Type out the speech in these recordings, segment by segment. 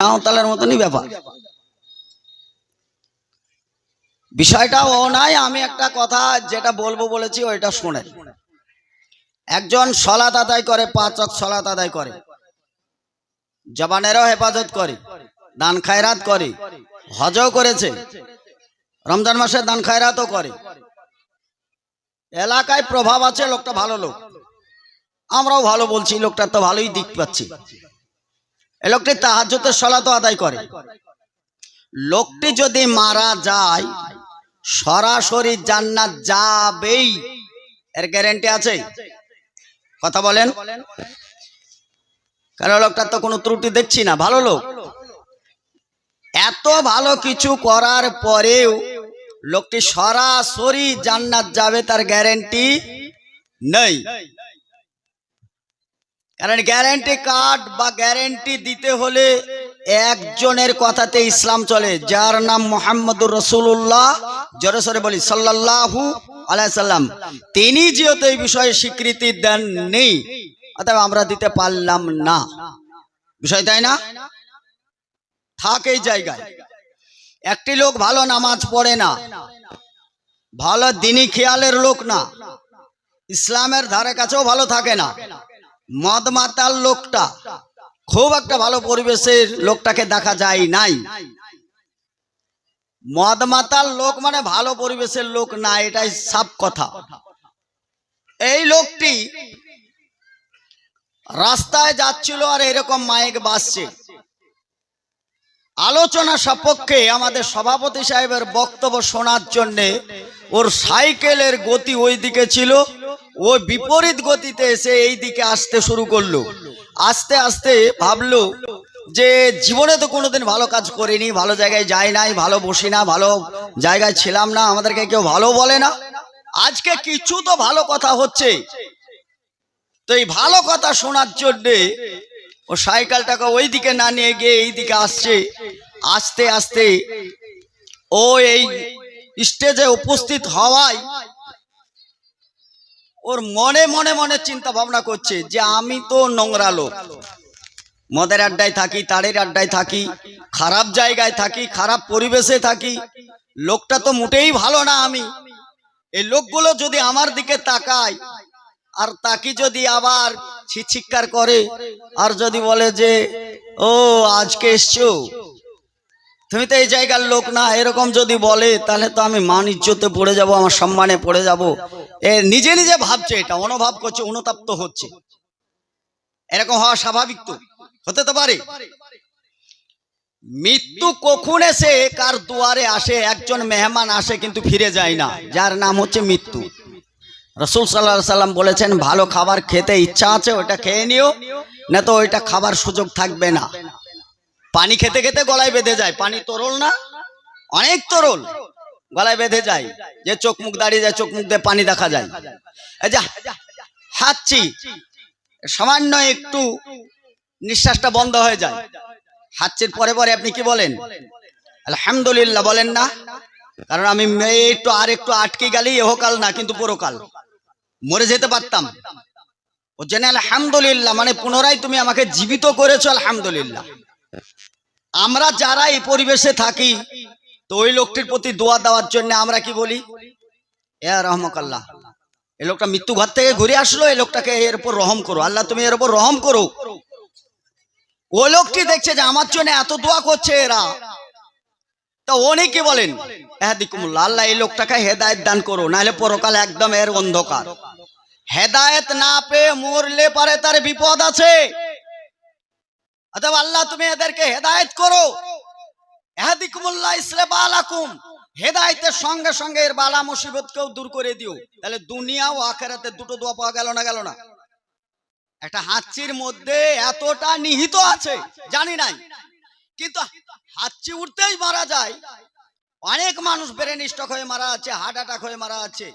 তালের মতনই ব্যাপার। বিষয়টা ও নাই, আমি একটা কথা যেটা বলব বলেছি, ওইটা শুনে একজন সলাত আদায় করে পাঁচ অক সলাত আদায় করে। জবানেরও হেফাজত করে, দান খায়রাত করে, হজও করেছে। রমজান মাসে দান খায়রাতও করে। এলাকায় প্রভাব আছে, লোকটা ভালো লোক। আমরাও ভালো বলছি, লোকটার তো ভালোই দিক পাচ্ছি। লোকটি তাহাজ্জতের সলাত আদায় করে। লোকটি যদি মারা যায়, সরাসরি জান্নাত যাবেই। এর গ্যারেন্টি আছে? কথা বলেন। কারণ লোকটার তো কোনো ত্রুটি দেখছি না, ভালো লোক। এত ভালো কিছু করার পরেও লোকটি সরাসরি জান্নাত যাবে, তার গ্যারেন্টি নেই। কারণ গ্যারেন্টি কার্ড বা গ্যারেন্টি দিতে হলে একজনের কথাতে ইসলাম চলে। যার নাম মোহাম্মদুর রসুল্লাহ জোরে সরে বলি সাল্লাহু আলাইসাল্লাম তিনি যেহেতু এই বিষয়ে স্বীকৃতি দেননি, অতএব আমরা দিতে পারলাম না। বিষয় তাই না? থাক এই জায়গায়। একটি লোক ভালো নামাজ পড়ে না, ভালো দিনী খেয়ালের লোক না, ইসলামের ধারে কাছেও ভালো থাকে না। মদ মাতাল লোকটা। খুব একটা ভালো পরিবেশের লোকটাকে দেখা যায় নাই। মদ মাতাল লোক মানে ভালো পরিবেশের লোক না, এটাই সাপ কথা। এই লোকটি রাস্তায় যাচ্ছিল আর এরকম মাইক বাজছে। আলোচনা সপক্ষে আমাদের সভাপতি সাহেবের বক্তব্য শোনার জন্যে ওর সাইকেলের গতি ওই দিকে ছিল। ও বিপরীত গতিতে এসে এই দিকে আসতে শুরু করল। আস্তে আস্তে ভাবলো যে জীবনে তো কোনোদিন ভালো কাজ করিনি, ভালো জায়গায় যাই নাই, ভালো বসি না, ভালো জায়গায় ছিলাম না, আমাদেরকে কেউ ভালো বলে না। আজকে কিছু তো ভালো কথা হচ্ছে। তো এই ভালো কথা শোনার জন্যে ও সাইকেলটাকে ওই দিকে না নিয়ে গিয়ে এই দিকে আসছে। আস্তে আস্তে ও এই স্টেজে উপস্থিত হওয়ায় ওর মনে মনে মনে চিন্তা ভাবনা করছে যে আমি তো নোংরা লোক। মদের আড্ডায় থাকি, তারের আড্ডায় থাকি, খারাপ জায়গায় থাকি, খারাপ পরিবেশে থাকি, লোকটা তো মোটেই ভালো না আমি। এই লোকগুলো যদি আমার দিকে তাকায়, আর তাকি যদি আবার ছিচিৎকার করে, আর যদি বলে যে, ও, আজকে এসছো? তুমি তো এই জায়গার লোক না, এরকম যদি বলে, তাহলে তো আমি মান ইজ্জতে পড়ে যাব, আমার সম্মানে পড়ে যাব। এ নিজে নিজে ভাবছে এটা, অনুভব করছে, অনুতাপ্ত হচ্ছে। এরকম হওয়া স্বাভাবিক তো, হতে তো পারে। মৃত্যু কখন এসে, কার দুয়ারে আসে, একজন মেহমান আসে, কিন্তু ফিরে যায় না, যার নাম হচ্ছে মৃত্যু। রসুল সাল্লাহ সাল্লাম বলেছেন, ভালো খাবার খেতে ইচ্ছা আছে ওটা খেয়ে নিও না তো ওইটা খাবার সুযোগ থাকবে না। পানি খেতে খেতে গলায় বেঁধে যায়। পানি তরল না? অনেক তরল। গলায় বেঁধে যায়। যে চোখ মুখ দাঁড়িয়ে যায়, চোখ মুখ দিয়ে পানি দেখা যায়। হাঁচছি সামান্য একটু নিঃশ্বাসটা বন্ধ হয়ে যায়। হাঁচির পরে পরে আপনি কি বলেন? আলহামদুলিল্লাহ বলেন না। কারণ আমি একটু আর একটু আটকে গেলেই এহকাল না, কিন্তু পরকাল। মরে যেতে পারতাম। ও জেনে আলহামদুলিল্লাহ মানে পুনরায় তুমি আমাকে জীবিত করেছ, আলহামদুলিল্লাহ। আমরা যারা এই পরিবেশে থাকি, তো ওই লোকটির প্রতি দোয়া দেওয়ার জন্য আমরা কি বলি? এ রহমকাল্লাহ। এই লোকটা মৃত্যু ঘর থেকে ঘুরে আসলো এই লোকটাকে এর উপর রহম করো। আল্লাহ তুমি এর উপর রহম করো। ও লোকটি দেখছে যে আমার জন্য এত দোয়া করছে এরা। তা উনি কি বলেন? এহাদিকুমুল্লাহ, আল্লাহ এই লোকটাকে হেদায়েত দান করো, নাহলে পরকাল একদম এর অন্ধকার। হেদায়েত না পেয়ে মরলে পারে তার বিপদ আছে। অথবা আল্লাহ তুমি এদেরকে হেদায়েত করো। হেদায়েতের সঙ্গে সঙ্গে এর বালা মুসিবতকেও দূর করে দিও। তাহলে দুনিয়া ও আখেরাতে দুটো দোয়া পাওয়া গেল না গেল না? একটা হাঁচির মধ্যে এতটা নিহিত আছে, জানি নাই। কিন্তু হাঁচি উঠতেই মারা যায়। অনেক মানুষ ব্রেন স্টক হয়ে মারা আছে, হার্ট অ্যাটাক হয়ে মারা আছে।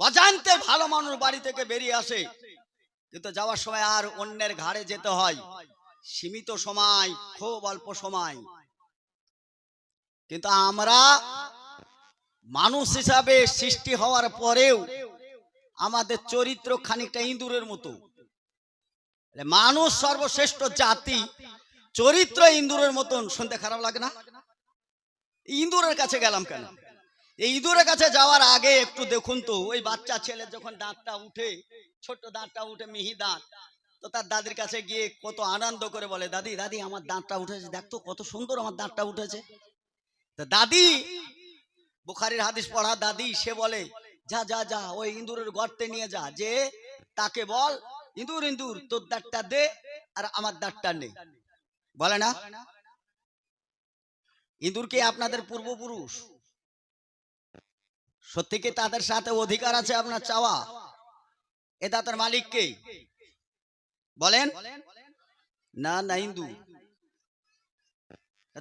অজান্তে ভালো মানুষ বাড়ি থেকে বেরিয়ে আসে। কিন্তু যাওয়ার সময় আর অন্যের ঘাড়ে যেতে হয়, সীমিত সময়, খুব অল্প সময়। কিন্তু আমরা মানুষ হিসাবে সৃষ্টি হওয়ার পরেও আমাদের চরিত্র খানিকটা ইঁদুরের মতো। মানুষ সর্বশ্রেষ্ঠ জাতি, চরিত্র ইন্দুরের মতন, শুনতে খারাপ লাগে না? ইন্দুরের কাছে গেলাম কেন? এই ইঁদুরের কাছে যাওয়ার আগে একটু দেখুন তো, ওই বাচ্চা ছেলে যখন দাঁতটা উঠে, ছোট্ট দাঁতটা উঠে, মিহি দাঁত, তো তার দাদির কাছে গিয়ে কত আনন্দ করে বলে, দাদি দাদি, আমার দাঁতটা উঠেছে দেখতো কত সুন্দর আমার দাঁতটা উঠেছে। তা দাদি, বুখারির হাদিস পড়া দাদি, সে বলে, যা যা যা, ওই ইঁদুরের গর্তে নিয়ে যা, যে তাকে বল, ইঁদুর ইঁদুর, তোর দাঁতটা দে আর আমার দাঁতটা নে। বলে না? ইঁদুর কি আপনাদের পূর্বপুরুষ? সত্যি কি তাদের সাথে অধিকার আছে আপনার চাওয়া? এ দাঁতের মালিক কে? বলেন? না না ইন্দু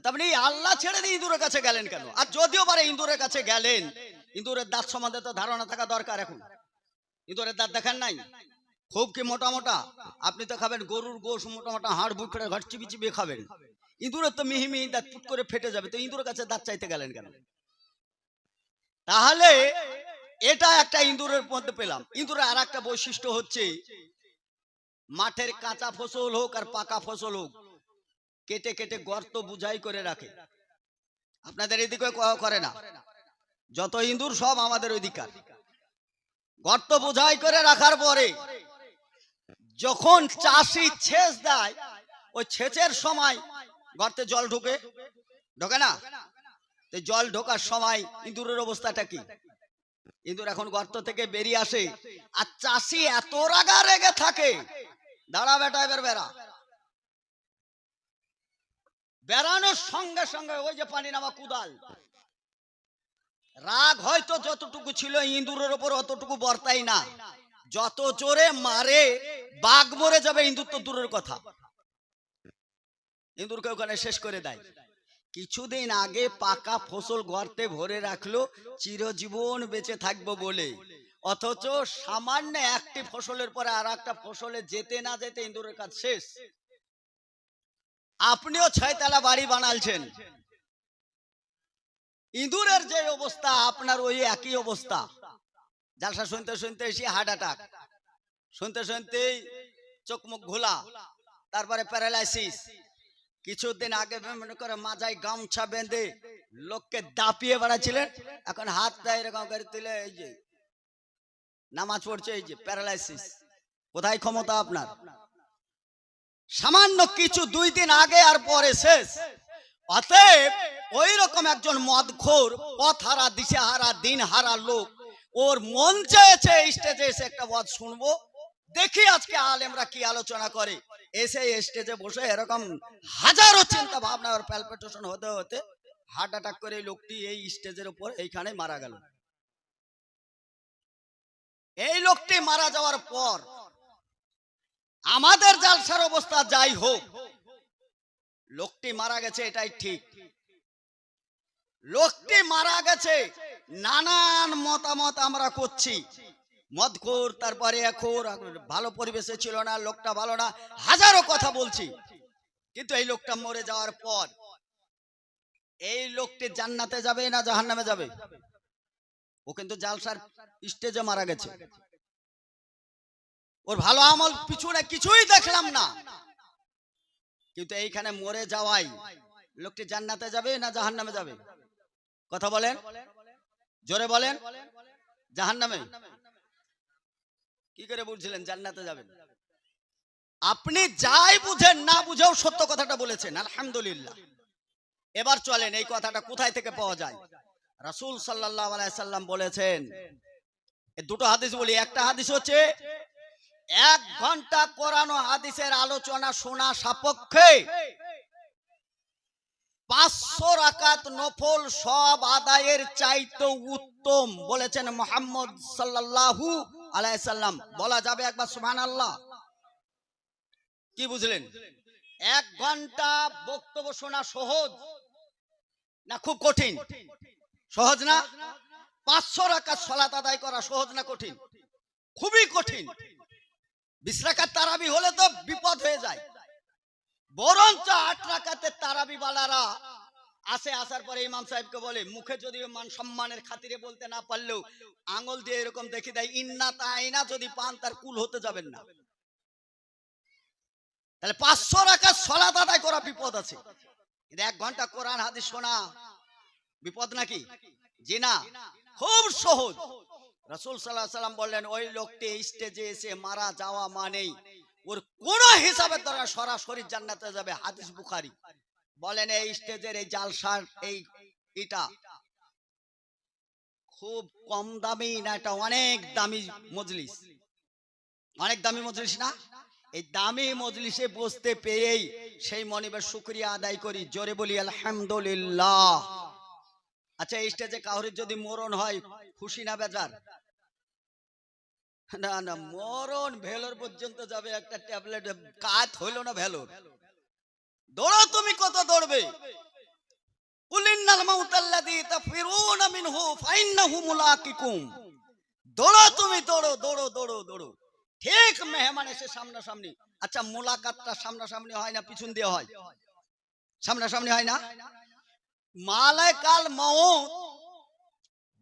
তারপরে আল্লাহ ছেড়ে দিয়ে ইঁদুরের কাছে গেলেন কেন? আর যদিও পারে ইঁদুরের কাছে গেলেন, ইঁদুরের দাঁত সম্বন্ধে তো ধারণা থাকা দরকার এখন। ইঁদুরের দাঁত দেখেন নাই? খুব কি মোটা মোটা? আপনি তো খাবেন গরুর গোশ, মোটা মোটা হাড় বুকড়ে ঘট চিবি চিবিয়ে খাবেন। ইঁদুরের তো মিহি মিহি দাঁত পুট করে ফেটে যাবে, তো ইঁদুরের কাছে দাঁত চাইতে গেলেন কেন? তাহলে এটা একটা ইঁদুরের মধ্যে পেলাম। ইঁদুরের আর একটা বৈশিষ্ট্য হচ্ছে, মাঠের কাঁচা ফসল হোক আর পাকা ফসল হোক, কেটে কেটে গর্ত বুঝাই করে রাখে। আপনাদের এদিকে করে না। যত ইঁদুর সব আমাদের অধিকার গর্ত বোঝাই করে রাখার পরে যখন চাষি ছেচ দেয়, ওই ছেচের সময় গর্তে জল ঢুকে। ঢোকে না? জল ঢোকার সময় ইঁদুরের অবস্থাটা কি? ইঁদুর এখন গর্ত থেকে বেরিয়ে আসে। আর চাষি এত রাগা রেগে থাকে। দাঁড়া বেটা এবার বেড়া। বেড়ানোর সঙ্গে সঙ্গে ওই যে পানি নামা কুদাল। রাগ হয়তো যতটুকু ছিল ইঁদুরের ওপর অতটুকু বর্তাই না। যত জোরে মারে, বাঘ মরে যাবে, ইঁদুর তো দূরের কথা। ইঁদুরকে ওখানে শেষ করে দেয়। কিছুদিন আগে পাকা ফসল গর্তে ভরে রাখল, চিরজীবন বেঁচে থাকব বলে। অথচ সামান্য একটি ফসলের পরে আর একটা ফসলে যেতে না যেতে ইঁদুরের কাজ শেষ। আপনিও ছয়তলা বাড়ি বানালছেন। ইঁদুরের যে অবস্থা, আপনার ওই একই অবস্থা। জালসা শুনতে শুনতে এসে হার্ট অ্যাটাক। শুনতে শুনতেই চোখ মুখ ঘোলা। তারপরে প্যারালাইসিস। কিছুদিন আগে মনে করে মাজায় গামছা বেঁধে লোককে দাপিয়ে বেড়াচ্ছিলেন। এখন হাতটা এরকম করে তুলে এই যে নামাজ পড়ছে, এই যে প্যারালাইসিস। কোথায় ক্ষমতা আপনার? সামান্য কিছু দুই দিন আগে আর পরে শেষ। অতএব ওই রকম একজন মদখোর পথ হারা দিশে হারা দিন হারা লোক, ওর মন চেয়েছে স্টেজে এসে একটা ওয়াজ শুনব। দেখি আজকে আলেমরা কি আলোচনা করে। এসে স্টেজে বসে এরকম হাজারো চিন্তা ভাবনা ওর প্যালপিটেশন হতে হতে হার্ট অ্যাটাক করে লোকটি এই স্টেজের উপর এইখানে মারা গেল। এই লোকটি মারা যাওয়ার পর আমাদের জালসার অবস্থা যাই হোক, লোকটি মারা গেছে এটাই ঠিক। লোকটি মারা গেছে, নানান মতামত আমরা করছি। মদখোর, তারপরে এখোর, ভালো পরিবেশে ছিল না, লোকটা ভালো না, হাজারো কথা বলছি। কিন্তু এই লোকটা মরে যাওয়ার পর এই লোকটি জান্নাতে যাবে না জাহান্নামে যাবে? ও কিন্তু জালসার স্টেজে মারা গেছে। ওর ভালো আমল পিছনে কিছুই দেখলাম না। কিন্তু এইখানে মরে যাওয়াই লোকটি জান্নাতে যাবে না জাহান্নামে যাবে? কথা বলেন? জোরে বলেন? জাহান্নামে? কি করে বুঝছিলেন জান্নাতে যাবেন। আপনি যাই বুঝেন না বুঝেও সত্য কথাটা বলেছেন, আলহামদুলিল্লাহ। এবার চলেন, এই কথাটা কোথায় থেকে পাওয়া যায়? রাসূল সাল্লাল্লাহু আলাইহি সাল্লাম বলেছেন দুটো হাদিস বলি, একটা হাদিস হচ্ছে, এক ঘণ্টা কোরআন হাদিসের আলোচনা শোনা সাপেক্ষে পাঁচশো রাকাত নফল সব আদায়ের চাইতে উত্তম বলেছেন মোহাম্মদ সাল্লাল্লাহু আলাইসাল্লাম বলা যাবে একবার সুবহান আল্লাহ কি বুঝলেন? এক ঘণ্টা বক্তব্য শোনা সহজ না খুব কঠিন? সহজ না? পাঁচশো রাকাত সলাত আদায় করা সহজ না কঠিন? খুবই কঠিন। বিশ রাকাত তারাবি হলে তো বিপদ হয়ে যায়। বরঞ্চ আট রাকাতে তারাবি বালারা আসে আসার পরে ইমাম সাহেবকে বলে, মুখে যদি মান সম্মানের খাতিরে বলতে না পারলেও আঙুল দিয়ে এরকম দেখে দেয়, ইন্না তাইনা যদি পান তার কুল হতে যাবেন না। তাহলে পাঁচশো টাকা সলাত আদায় করা বিপদ আছে। কিন্তু এক ঘণ্টা কোরআন, হাদিস শোনা বিপদ নাকি? জি না। খুব সহজ। রসুল সাল্লাহ সাল্লাম বললেন, ওই লোকটি স্টেজে এসে মারা যাওয়া মানেই ওর কোন হিসাবের দ্বারা সরাসরি জান্নাতে যাবে। হাদিস বুখারি। বলেন এই স্টেজের এই জালসার এই এটা খুব কম দামি না এটা অনেক দামি মজলিস? অনেক দামি মজলিস না? এই দামি মজলিসে বসতে পেয়েই সেই মনিবের শুক্রিয়া আদায় করি, জোরে বলি আলহামদুলিল্লাহ। আচ্ছা এই স্টেজে কাউরির যদি মরণ হয়, খুশি না বেজার? না না, মরণ ভেলোর পর্যন্ত যাবে একটা ট্যাবলেট, কাত হইল না ভেলোর। দৌড়ো তুমি কত দৌড়বে? আচ্ছা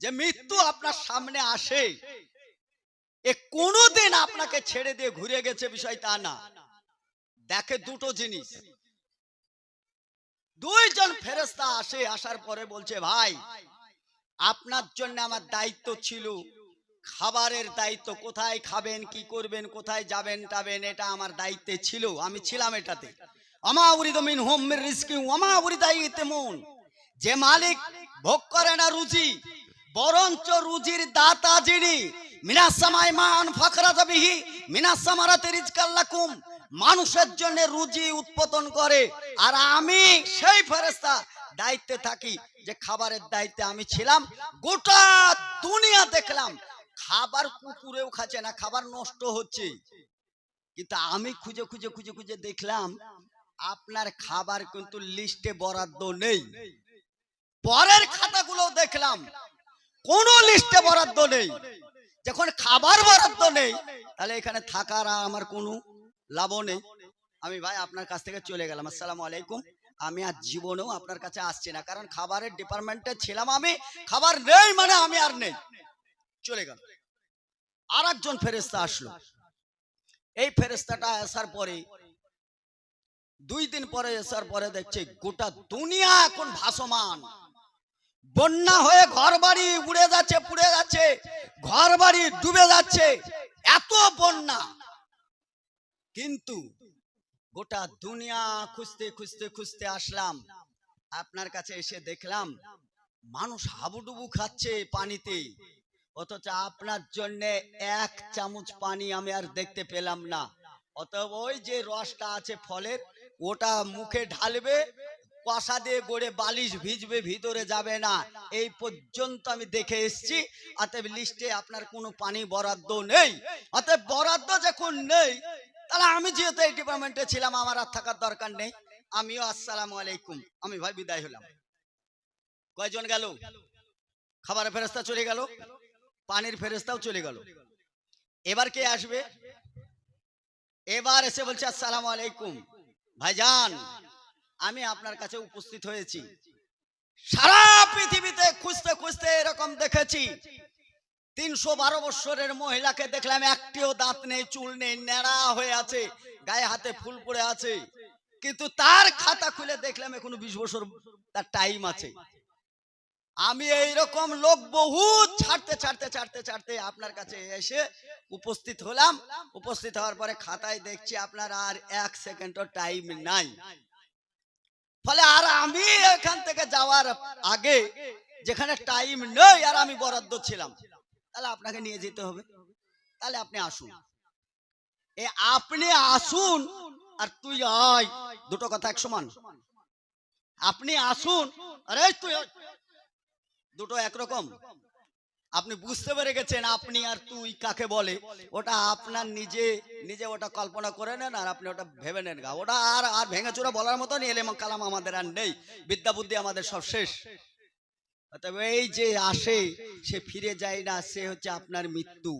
যে মৃত্যু আপনার সামনে আসে, এ কোনোদিন আপনাকে ছেড়ে দিয়ে ঘুরে গেছে বিষয় তা না। দেখে দুটো জিনিস। দুইজন ফেরেস্তা আসে, আসার পরে বলছে, ভাই, আপনার জন্য আমার দায়িত্ব ছিল। খাবারের দায়িত্ব, কোথায় খাবেন, কি করবেন, কোথায় যাবেন, টাবেন, এটা আমার দায়িত্বে ছিল, আমি ছিলাম এটাতে। আমা উরিদ মিন হোম রিস্কি আমা উরিদাই তেমন যে মালিক ভোগ করে না রুজি, বরঞ্চ রুজির দাতা যিনি মিনাসামাই মান ফাকরা যাবিহি মিনাসামারাতে রিজকাল্লাকুম মানুষের জন্য রুজি উৎপাদন করে। আর আমি সেই ফেরেস্তা দায়িত্বে থাকি যে খাবারের দায়িত্বে আমি ছিলাম। গোটা দুনিয়া দেখলাম, খাবার কুকুরেও খাচ্ছে না, খাবার নষ্ট হচ্ছে। কিন্তু আমি খুঁজে খুঁজে খুঁজে খুঁজে দেখলাম, আপনার খাবার কিন্তু লিস্টে বরাদ্দ নেই। পরের খাতাগুলো দেখলাম, কোন লিস্টে বরাদ্দ নেই। যখন খাবার বরাদ্দ নেই, তাহলে এখানে থাকার আমার কোনো নেই আমি ভাই আপনার কাছ থেকে চলে গেলাম। আসসালামু আলাইকুম। আমি আর জীবনেও আপনার কাছে আসছি না। কারণ খাবারের ডিপার্টমেন্টে ছিলাম আমি। খাবার নেই মানে আমি আর নেই। চলে গেল। আর একজন ফেরেস্তা আসলো। এই ফেরেস্তাটা আসার পরে, দুই দিন পরে আসার পরে দেখছে গোটা দুনিয়া এখন ভাসমান। বন্যা হয়ে ঘর বাড়ি উড়ে যাচ্ছে, পুড়ে যাচ্ছে ঘর বাড়ি ডুবে যাচ্ছে। এত বন্যা। কিন্তু গোটা দুনিয়া খুঁজতে খুঁজতে খুঁজতে আসলাম। আপনার কাছে এসে দেখলাম, মানুষ হাবুডুবু খাচ্ছে পানিতে। অথচ আপনার জন্য এক চামচ পানি আমি আর দেখতে পেলাম না। অতএব ওই যে রসটা আছে ফলের, ওটা মুখে ঢালবে, কষা দিয়ে গড়ে বালিশ ভিজবে, ভিতরে যাবে না। এই পর্যন্ত আমি দেখে এসেছি, অতএব লিস্টে আপনার কোনো পানি বরাদ্দ নেই। অতএব বরাদ্দ যখন নেই তাহলে আমি যেহেতু এই ডিপার্টমেন্টে ছিলাম, আমার আর থাকার দরকার নেই। আমিও আসসালামু আলাইকুম। আমি ভাই বিদায় হলাম। কয়জন গেল? খাবারের ফেরস্তা চলে গেল? পানির ফেরস্তাও চলে গেল। এবার কে আসবে? এবার এসে বলছে, আসসালামু আলাইকুম। ভাইজান, আমি আপনার কাছে উপস্থিত হয়েছি। সারা পৃথিবীতে খুঁজতে খুঁজতে এরকম দেখেছি। তিনশো বারো বৎসরের মহিলাকে দেখলাম একটিও দাঁত নেই, চুল নেই নেড়া হয়ে আছে, গায়ে হাতে ফুল পড়ে আছে। কিন্তু তার খাতা খুলে দেখলাম এখনও বিশ বছর তার টাইম আছে। আমি এইরকম লোক বহু ছাড়তে ছাড়তে ছাড়তে ছাড়তে আপনার কাছে এসে উপস্থিত হলাম। উপস্থিত হওয়ার পরে খাতায় দেখছি আপনার আর এক সেকেন্ডও টাইম নাই। ফলে আর আমি এখান থেকে যাওয়ার আগে যেখানে টাইম নেই আর আমি বরাদ্দ ছিলাম। তাহলে আপনাকে নিয়ে যেতে হবে। তাহলে আপনি আসুন। এ আপনি আসুন আর তুই আয়। দুটো কথা এক সমান আপনি আসুন। আরে তুই। দুটো একরকম। আপনি বুঝতে পেরে গেছেন আপনি আর তুই কাকে বলে? ওটা আপনার নিজে নিজে ওটা কল্পনা করে নেন আর আপনি ওটা ভেবে নেন গা। ওটা আর আর ভেঙে চোরা বলার মতন এলেম কালাম আমাদের আর নেই। বিদ্যা বুদ্ধি আমাদের সব শেষ। তবে এই যে আসে সে ফিরে যায় না সে হচ্ছে আপনার মৃত্যু।